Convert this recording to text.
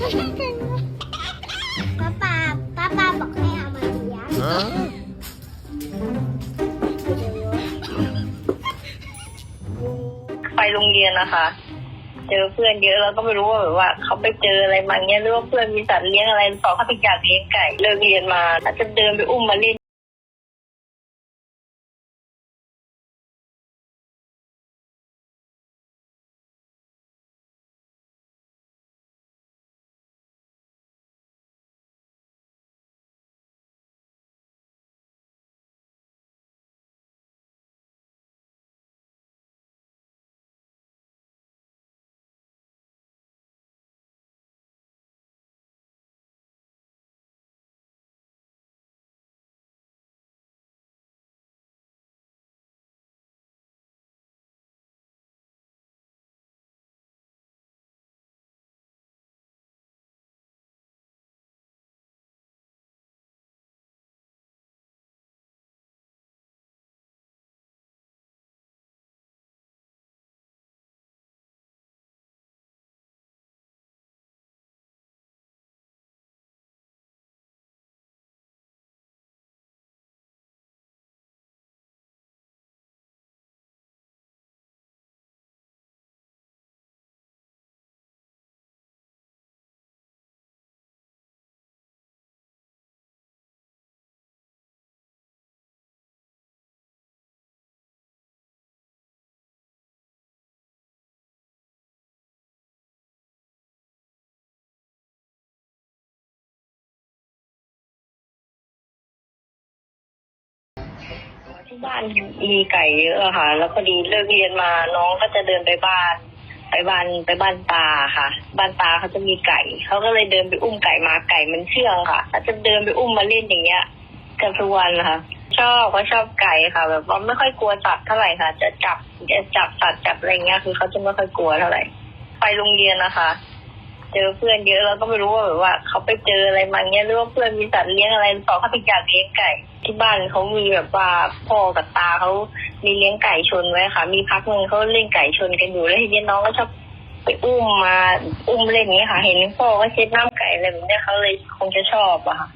ป้าป้าป้าป้าบอกให้เอามาเลี้ยงไปโรงเรียนนะคะ เจอเพื่อนเยอะแล้วก็ไม่รู้ว่าแบบว่า เขาไปเจออะไรมาเงี้ยหรือว่าเพื่อนมีสัตว์เลี้ยงอะไรต่อเขาไปอยากเลี้ยงไก่เลิกเรียนมาอาจจะเดินไปอุ้มมาเล่น บ้านมีไก่เยอะอะค่ะ แล้วพอดีเลิกเรียนมาน้องก็จะเดินไปบ้าน ไปบ้านไปบ้านตาค่ะ บ้านตาเขาจะมีไก่เขาก็เลยเดินไปอุ้มไก่มาไก่มันเชื่องค่ะเขาจะเดินไปอุ้มมาเล่นอย่างเงี้ยกันทุกวันค่ะ ชอบเขาชอบไก่ค่ะ แบบว่าไม่ค่อยกลัวสัตว์เท่าไหร่ค่ะ จะจับจะจับสัตว์จับอะไรเงี้ยคือเขาจะไม่ค่อยกลัวเท่าไหร่ไปโรงเรียนนะคะ เจอเพื่อนเยอะแล้วก็ไม่รู้ว่าแบบว่าเขาไปเจออะไรมาเงี้ยหรือว่าเพื่อนมีสัตว์เลี้ยงอะไรต่อเขาไปอยากเลี้ยงไก่ ที่บ้านเขามีแบบว่าพ่อกับตาเขามีเลี้ยงไก่ชนไว้ค่ะ มีพักหนึ่งเขาเล่นไก่ชนกันอยู่แล้วทีนี้น้องก็ชอบไปอุ้มมาอุ้มเล่นนี้ยค่ะ เห็นพ่อก็เช็ดน้ำไก่อะไรแบบเนี้ยเขาเลยคงจะชอบอะค่ะ